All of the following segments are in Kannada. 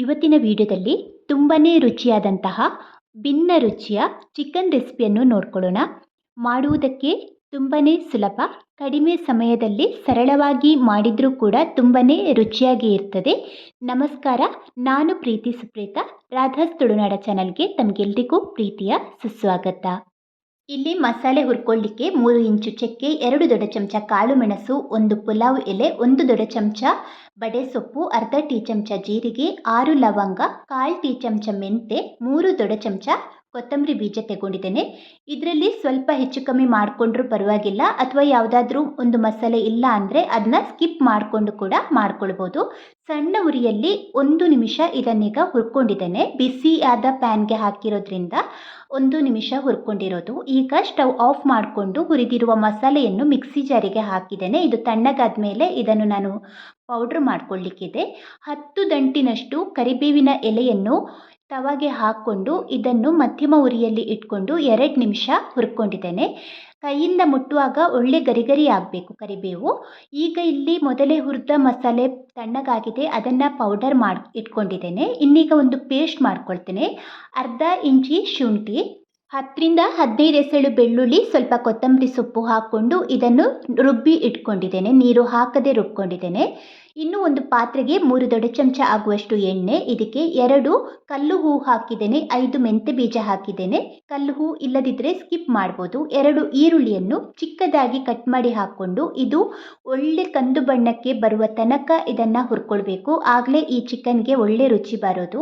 ಇವತ್ತಿನ ವಿಡಿಯೋದಲ್ಲಿ ತುಂಬಾ ರುಚಿಯಾದಂತಹ ಭಿನ್ನ ರುಚಿಯ ಚಿಕನ್ ರೆಸಿಪಿಯನ್ನು ನೋಡ್ಕೊಳ್ಳೋಣ. ಮಾಡುವುದಕ್ಕೆ ತುಂಬಾ ಸುಲಭ, ಕಡಿಮೆ ಸಮಯದಲ್ಲಿ ಸರಳವಾಗಿ ಮಾಡಿದರೂ ಕೂಡ ತುಂಬಾ ರುಚಿಯಾಗಿ ಇರ್ತದೆ. ನಮಸ್ಕಾರ, ನಾನು ಪ್ರೀತಿ ಸುಪ್ರೀತಾ. ರಾಧಾಸ್ ತುಳುನಾಡ ಚಾನಲ್ಗೆ ತಮಗೆಲ್ರಿಗೂ ಪ್ರೀತಿಯ ಸುಸ್ವಾಗತ. ಇಲ್ಲಿ ಮಸಾಲೆ ಹುರ್ಕೊಳ್ಳಿಕ್ಕೆ ಮೂರು ಇಂಚು ಚಕ್ಕೆ, ಎರಡು ದೊಡ್ಡ ಚಮಚ ಕಾಳು ಮೆಣಸು, ಒಂದು ಪುಲಾವ್ ಎಲೆ, ಒಂದು ದೊಡ್ಡ ಚಮಚ ಬಡೆ ಸೊಪ್ಪು, ಅರ್ಧ ಟೀ ಚಮಚ ಜೀರಿಗೆ, ಆರು ಲವಂಗ, ಕಾಲು ಟೀ ಚಮಚ ಮೆಂತೆ, ಮೂರು ದೊಡ್ಡ ಚಮಚ ಕೊತ್ತಂಬರಿ ಬೀಜ ತಗೊಂಡಿದ್ದೇನೆ. ಇದರಲ್ಲಿ ಸ್ವಲ್ಪ ಹೆಚ್ಚು ಕಮ್ಮಿ ಮಾಡಿಕೊಂಡ್ರೂ ಪರವಾಗಿಲ್ಲ. ಅಥವಾ ಯಾವುದಾದ್ರೂ ಒಂದು ಮಸಾಲೆ ಇಲ್ಲ ಅಂದರೆ ಅದನ್ನ ಸ್ಕಿಪ್ ಮಾಡಿಕೊಂಡು ಕೂಡ ಮಾಡ್ಕೊಳ್ಬೋದು. ಸಣ್ಣ ಉರಿಯಲ್ಲಿ ಒಂದು ನಿಮಿಷ ಇದನ್ನೀಗ ಹುರ್ಕೊಂಡಿದ್ದೇನೆ. ಬಿಸಿಯಾದ ಪ್ಯಾನ್ಗೆ ಹಾಕಿರೋದ್ರಿಂದ ಒಂದು ನಿಮಿಷ ಹುರ್ಕೊಂಡಿರೋದು. ಈಗ ಸ್ಟವ್ ಆಫ್ ಮಾಡಿಕೊಂಡು ಹುರಿದಿರುವ ಮಸಾಲೆಯನ್ನು ಮಿಕ್ಸಿ ಜಾರಿಗೆ ಹಾಕಿದ್ದೇನೆ. ಇದು ತಣ್ಣಗಾದ ಮೇಲೆ ಇದನ್ನು ನಾನು ಪೌಡ್ರ್ ಮಾಡ್ಕೊಳ್ಳಿಕ್ಕಿದೆ ಹತ್ತು ದಂಟಿನಷ್ಟು ಕರಿಬೇವಿನ ಎಲೆಯನ್ನು ತವಾಗೆ ಹಾಕ್ಕೊಂಡು ಇದನ್ನು ಮಧ್ಯಮ ಉರಿಯಲ್ಲಿ ಇಟ್ಕೊಂಡು ಎರಡು ನಿಮಿಷ ಹುರ್ಕೊಂಡಿದ್ದೇನೆ. ಕೈಯಿಂದ ಮುಟ್ಟುವಾಗ ಒಳ್ಳೆ ಗರಿ ಗರಿ ಆಗಬೇಕು ಕರಿಬೇವು. ಈಗ ಇಲ್ಲಿ ಮೊದಲೇ ಹುರಿದ ಮಸಾಲೆ ತಣ್ಣಗಾಗಿದೆ, ಅದನ್ನು ಪೌಡರ್ ಮಾಡಿ, ಇಟ್ಕೊಂಡಿದ್ದೇನೆ. ಇನ್ನೀಗ ಒಂದು ಪೇಸ್ಟ್ ಮಾಡ್ಕೊಳ್ತೇನೆ. ಅರ್ಧ ಇಂಚಿ ಶುಂಠಿ ಹತ್ತರಿಂದ ಹದಿನೈದು ಎಸಳು ಬೆಳ್ಳುಳ್ಳಿ, ಸ್ವಲ್ಪ ಕೊತ್ತಂಬರಿ ಸೊಪ್ಪು ಹಾಕ್ಕೊಂಡು ಇದನ್ನು ರುಬ್ಬಿ ಇಟ್ಕೊಂಡಿದ್ದೇನೆ, ನೀರು ಹಾಕದೆ ರುಬ್ಕೊಂಡಿದ್ದೇನೆ. ಇನ್ನು ಒಂದು ಪಾತ್ರೆಗೆ ಮೂರು ದೊಡ್ಡ ಚಮಚ ಆಗುವಷ್ಟು ಎಣ್ಣೆ, ಇದಕ್ಕೆ ಎರಡು ಕಲ್ಲು ಹೂ ಹಾಕಿದ್ದೇನೆ, ಐದು ಮೆಂತೆ ಬೀಜ ಹಾಕಿದ್ದೇನೆ. ಕಲ್ಲು ಹೂ ಇಲ್ಲದಿದ್ದರೆ ಸ್ಕಿಪ್ ಮಾಡ್ಬೋದು. ಎರಡು ಈರುಳ್ಳಿಯನ್ನು ಚಿಕ್ಕದಾಗಿ ಕಟ್ ಮಾಡಿ ಹಾಕ್ಕೊಂಡು ಇದು ಒಳ್ಳೆ ಕಂದು ಬಣ್ಣಕ್ಕೆ ಬರುವ ತನಕ ಇದನ್ನು ಹುರ್ಕೊಳ್ಬೇಕು. ಆಗಲೇ ಈ ಚಿಕನ್ಗೆ ಒಳ್ಳೆ ರುಚಿ ಬರೋದು.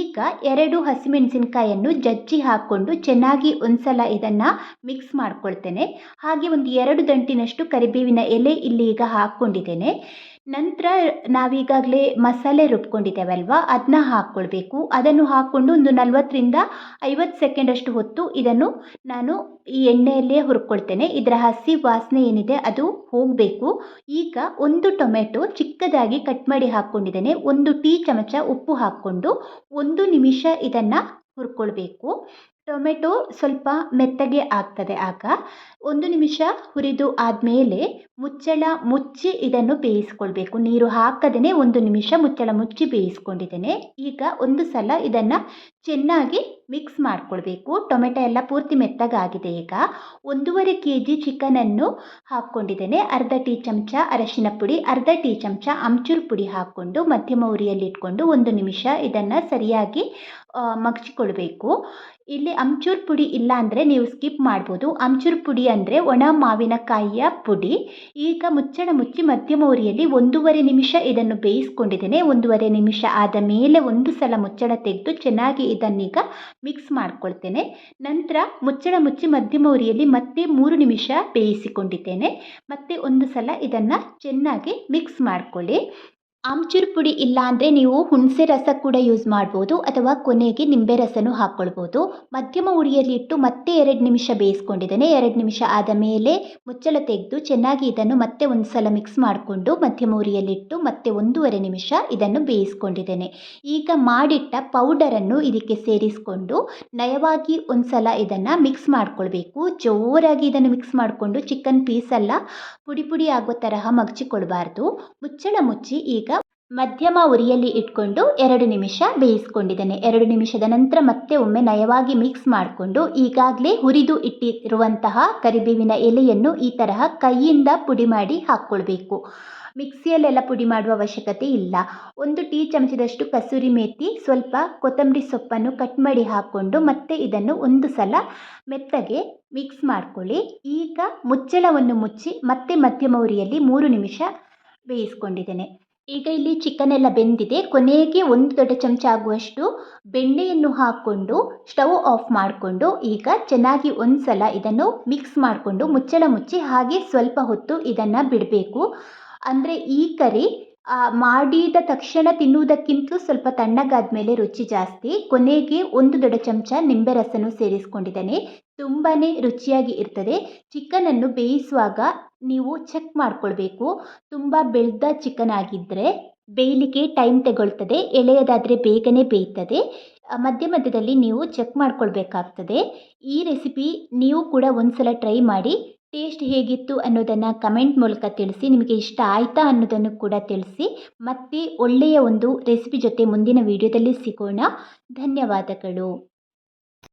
ಈಗ ಎರಡು ಹಸಿಮೆಣಸಿನಕಾಯನ್ನು ಜಜ್ಜಿ ಹಾಕ್ಕೊಂಡು ಚೆನ್ನಾಗಿ ಒಂದ್ಸಲ ಇದನ್ನು ಮಿಕ್ಸ್ ಮಾಡ್ಕೊಳ್ತೇನೆ. ಹಾಗೆ ಒಂದು ಎರಡು ದಂಟಿನಷ್ಟು ಕರಿಬೇವಿನ ಎಲೆ ಇಲ್ಲಿ ಈಗ ಹಾಕ್ಕೊಂಡಿದ್ದೇನೆ. ನಂತರ ನಾವೀಗಾಗಲೇ ಮಸಾಲೆ ರುಬ್ಕೊಂಡಿದ್ದೇವಲ್ವಾ? ಅದನ್ನ ಹಾಕ್ಕೊಳ್ಬೇಕು. ಅದನ್ನು ಹಾಕ್ಕೊಂಡು ಒಂದು ನಲ್ವತ್ತರಿಂದ ಐವತ್ತು ಸೆಕೆಂಡಷ್ಟು ಹೊತ್ತು ಇದನ್ನು ನಾನು ಈ ಎಣ್ಣೆಯಲ್ಲೇ ಹುರ್ಕೊಳ್ತೇನೆ. ಇದರ ಹಸಿ ವಾಸನೆ ಏನಿದೆ ಅದು ಹೋಗಬೇಕು. ಈಗ ಒಂದು ಟೊಮೆಟೊ ಚಿಕ್ಕದಾಗಿ ಕಟ್ ಮಾಡಿ ಹಾಕ್ಕೊಂಡಿದ್ದೇನೆ. ಒಂದು ಟೀ ಚಮಚ ಉಪ್ಪು ಹಾಕ್ಕೊಂಡು ಒಂದು ನಿಮಿಷ ಇದನ್ನು ಹುರ್ಕೊಳ್ಬೇಕು. ಟೊಮೆಟೊ ಸ್ವಲ್ಪ ಮೆತ್ತಗೆ ಆಗ್ತದೆ. ಆಗ ಒಂದು ನಿಮಿಷ ಹುರಿದು ಆದಮೇಲೆ ಮುಚ್ಚಳ ಮುಚ್ಚಿ ಇದನ್ನು ಬೇಯಿಸ್ಕೊಳ್ಬೇಕು. ನೀರು ಹಾಕದೇ ಒಂದು ನಿಮಿಷ ಮುಚ್ಚಳ ಮುಚ್ಚಿ ಬೇಯಿಸ್ಕೊಂಡಿದ್ದೇನೆ. ಈಗ ಒಂದು ಸಲ ಇದನ್ನು ಚೆನ್ನಾಗಿ ಮಿಕ್ಸ್ ಮಾಡಿಕೊಳ್ಬೇಕು. ಟೊಮೆಟೊ ಎಲ್ಲ ಪೂರ್ತಿ ಮೆತ್ತಗಾಗಿದೆ ಈಗ. ಒಂದೂವರೆ ಕೆ ಜಿ ಚಿಕನನ್ನು ಹಾಕ್ಕೊಂಡಿದ್ದೇನೆ. ಅರ್ಧ ಟೀ ಚಮಚ ಅರಶಿನ ಪುಡಿ, ಅರ್ಧ ಟೀ ಚಮಚ ಅಮ್ಚೂರು ಪುಡಿ ಹಾಕ್ಕೊಂಡು ಮಧ್ಯಮ ಉರಿಯಲ್ಲಿ ಇಟ್ಕೊಂಡು ಒಂದು ನಿಮಿಷ ಇದನ್ನು ಸರಿಯಾಗಿ ಮಗ್ಚಿಕೊಳ್ಬೇಕು. ಇಲ್ಲಿ ಅಮ್ಚೂರು ಪುಡಿ ಇಲ್ಲ ಅಂದರೆ ನೀವು ಸ್ಕಿಪ್ ಮಾಡ್ಬೋದು. ಅಮ್ಚೂರು ಪುಡಿ ಅಂದರೆ ಒಣ ಮಾವಿನಕಾಯಿಯ ಪುಡಿ. ಈಗ ಮುಚ್ಚಳ ಮುಚ್ಚಿ ಮಧ್ಯಮ ಉರಿಯಲ್ಲಿ ಒಂದೂವರೆ ನಿಮಿಷ ಇದನ್ನು ಬೇಯಿಸ್ಕೊಂಡಿದ್ದೇನೆ. ಒಂದೂವರೆ ನಿಮಿಷ ಆದ ಮೇಲೆ ಒಂದು ಸಲ ಮುಚ್ಚಳ ತೆಗೆದು ಚೆನ್ನಾಗಿ ಇದನ್ನೀಗ ಮಿಕ್ಸ್ ಮಾಡ್ಕೊಳ್ತೇನೆ. ನಂತರ ಮುಚ್ಚಳ ಮುಚ್ಚಿ ಮಧ್ಯಮ ಉರಿಯಲ್ಲಿ ಮತ್ತೆ ಮೂರು ನಿಮಿಷ ಬೇಯಿಸಿಕೊಂಡಿದ್ದೇನೆ. ಮತ್ತೆ ಒಂದು ಸಲ ಇದನ್ನು ಚೆನ್ನಾಗಿ ಮಿಕ್ಸ್ ಮಾಡ್ಕೊಳ್ಳಿ. ಆಮ್ಚೂರು ಪುಡಿ ಇಲ್ಲ ಅಂದರೆ ನೀವು ಹುಣಸೆ ರಸ ಕೂಡ ಯೂಸ್ ಮಾಡ್ಬೋದು ಅಥವಾ ಕೊನೆಗೆ ನಿಂಬೆ ರಸನೂ ಹಾಕ್ಕೊಳ್ಬೋದು. ಮಧ್ಯಮ ಉರಿಯಲ್ಲಿ ಇಟ್ಟು ಮತ್ತೆ ಎರಡು ನಿಮಿಷ ಬೇಯಿಸ್ಕೊಂಡಿದ್ದೇನೆ. ಎರಡು ನಿಮಿಷ ಆದ ಮೇಲೆ ಮುಚ್ಚಳ ತೆಗೆದು ಚೆನ್ನಾಗಿ ಇದನ್ನು ಮತ್ತೆ ಒಂದು ಸಲ ಮಿಕ್ಸ್ ಮಾಡಿಕೊಂಡು ಮಧ್ಯಮ ಉರಿಯಲ್ಲಿಟ್ಟು ಮತ್ತೆ ಒಂದೂವರೆ ನಿಮಿಷ ಇದನ್ನು ಬೇಯಿಸ್ಕೊಂಡಿದ್ದೇನೆ. ಈಗ ಮಾಡಿಟ್ಟ ಪೌಡರನ್ನು ಇದಕ್ಕೆ ಸೇರಿಸಿಕೊಂಡು ನಯವಾಗಿ ಒಂದು ಸಲ ಇದನ್ನು ಮಿಕ್ಸ್ ಮಾಡ್ಕೊಳ್ಬೇಕು. ಜೋರಾಗಿ ಇದನ್ನು ಮಿಕ್ಸ್ ಮಾಡಿಕೊಂಡು ಚಿಕನ್ ಪೀಸೆಲ್ಲ ಪುಡಿ ಪುಡಿ ಆಗೋ ತರಹ ಮಗ್ಚಿಕೊಳ್ಬಾರ್ದು. ಮುಚ್ಚಳ ಮುಚ್ಚಿ ಈಗ ಮಧ್ಯಮ ಉರಿಯಲ್ಲಿ ಇಟ್ಕೊಂಡು ಎರಡು ನಿಮಿಷ ಬೇಯಿಸ್ಕೊಂಡಿದ್ದೇನೆ. ಎರಡು ನಿಮಿಷದ ನಂತರ ಮತ್ತೆ ಒಮ್ಮೆ ನಯವಾಗಿ ಮಿಕ್ಸ್ ಮಾಡಿಕೊಂಡು ಈಗಾಗಲೇ ಹುರಿದು ಇಟ್ಟಿರುವಂತಹ ಕರಿಬೇವಿನ ಎಲೆಯನ್ನು ಈ ತರಹ ಕೈಯಿಂದ ಪುಡಿ ಮಾಡಿ ಹಾಕ್ಕೊಳ್ಬೇಕು. ಮಿಕ್ಸಿಯಲ್ಲೆಲ್ಲ ಪುಡಿ ಮಾಡುವ ಅವಶ್ಯಕತೆ ಇಲ್ಲ. ಒಂದು ಟೀ ಚಮಚದಷ್ಟು ಕಸೂರಿ ಮೇತಿ, ಸ್ವಲ್ಪ ಕೊತ್ತಂಬರಿ ಸೊಪ್ಪನ್ನು ಕಟ್ ಮಾಡಿ ಹಾಕ್ಕೊಂಡು ಮತ್ತೆ ಇದನ್ನು ಒಂದು ಸಲ ಮೆತ್ತಗೆ ಮಿಕ್ಸ್ ಮಾಡ್ಕೊಳ್ಳಿ. ಈಗ ಮುಚ್ಚಳವನ್ನು ಮುಚ್ಚಿ ಮತ್ತೆ ಮಧ್ಯಮ ಉರಿಯಲ್ಲಿ ಮೂರು ನಿಮಿಷ ಬೇಯಿಸ್ಕೊಂಡಿದ್ದೇನೆ. ಈಗ ಇಲ್ಲಿ ಚಿಕನ್ ಎಲ್ಲ ಬೆಂದಿದೆ. ಕೊನೆಗೆ ಒಂದು ದೊಡ್ಡ ಚಮಚ ಆಗುವಷ್ಟು ಬೆಣ್ಣೆಯನ್ನು ಹಾಕ್ಕೊಂಡು ಸ್ಟವ್ ಆಫ್ ಮಾಡಿಕೊಂಡು, ಈಗ ಚೆನ್ನಾಗಿ ಒಂದು ಸಲ ಇದನ್ನು ಮಿಕ್ಸ್ ಮಾಡಿಕೊಂಡು ಮುಚ್ಚಳ ಮುಚ್ಚಿ ಹಾಗೆ ಸ್ವಲ್ಪ ಹೊತ್ತು ಇದನ್ನು ಬಿಡಬೇಕು. ಅಂದರೆ ಈ ಕರಿ ಮಾಡಿದ ತಕ್ಷಣ ತಿನ್ನುವುದಕ್ಕಿಂತ ಸ್ವಲ್ಪ ತಣ್ಣಗಾದ ಮೇಲೆ ರುಚಿ ಜಾಸ್ತಿ. ಕೊನೆಗೆ ಒಂದು ದೊಡ್ಡ ಚಮಚ ನಿಂಬೆ ರಸನೂ ಸೇರಿಸ್ಕೊಂಡಿದ್ದೇನೆ. ತುಂಬಾ ರುಚಿಯಾಗಿ ಇರ್ತದೆ. ಚಿಕನನ್ನು ಬೇಯಿಸುವಾಗ ನೀವು ಚೆಕ್ ಮಾಡಿಕೊಳ್ಬೇಕು. ತುಂಬ ಬೆಳೆದ ಚಿಕನ್ ಆಗಿದ್ದರೆ ಬೇಯಲಿಕ್ಕೆ ಟೈಮ್ ತಗೊಳ್ತದೆ. ಎಳೆಯದಾದರೆ ಬೇಗನೆ ಬೇಯ್ತದೆ. ಮಧ್ಯ ಮಧ್ಯದಲ್ಲಿ ನೀವು ಚೆಕ್ ಮಾಡ್ಕೊಳ್ಬೇಕಾಗ್ತದೆ. ಈ ರೆಸಿಪಿ ನೀವು ಕೂಡ ಒಂದು ಸಲ ಟ್ರೈ ಮಾಡಿ. ಟೇಸ್ಟ್ ಹೇಗಿತ್ತು ಅನ್ನೋದನ್ನು ಕಮೆಂಟ್ ಮೂಲಕ ತಿಳಿಸಿ, ನಿಮಗೆ ಇಷ್ಟ ಆಯಿತಾ ಅನ್ನೋದನ್ನು ಕೂಡ ತಿಳಿಸಿ. ಮತ್ತೆ ಒಳ್ಳೆಯ ಒಂದು ರೆಸಿಪಿ ಜೊತೆ ಮುಂದಿನ ವೀಡಿಯೋದಲ್ಲಿ ಸಿಗೋಣ. ಧನ್ಯವಾದಗಳು.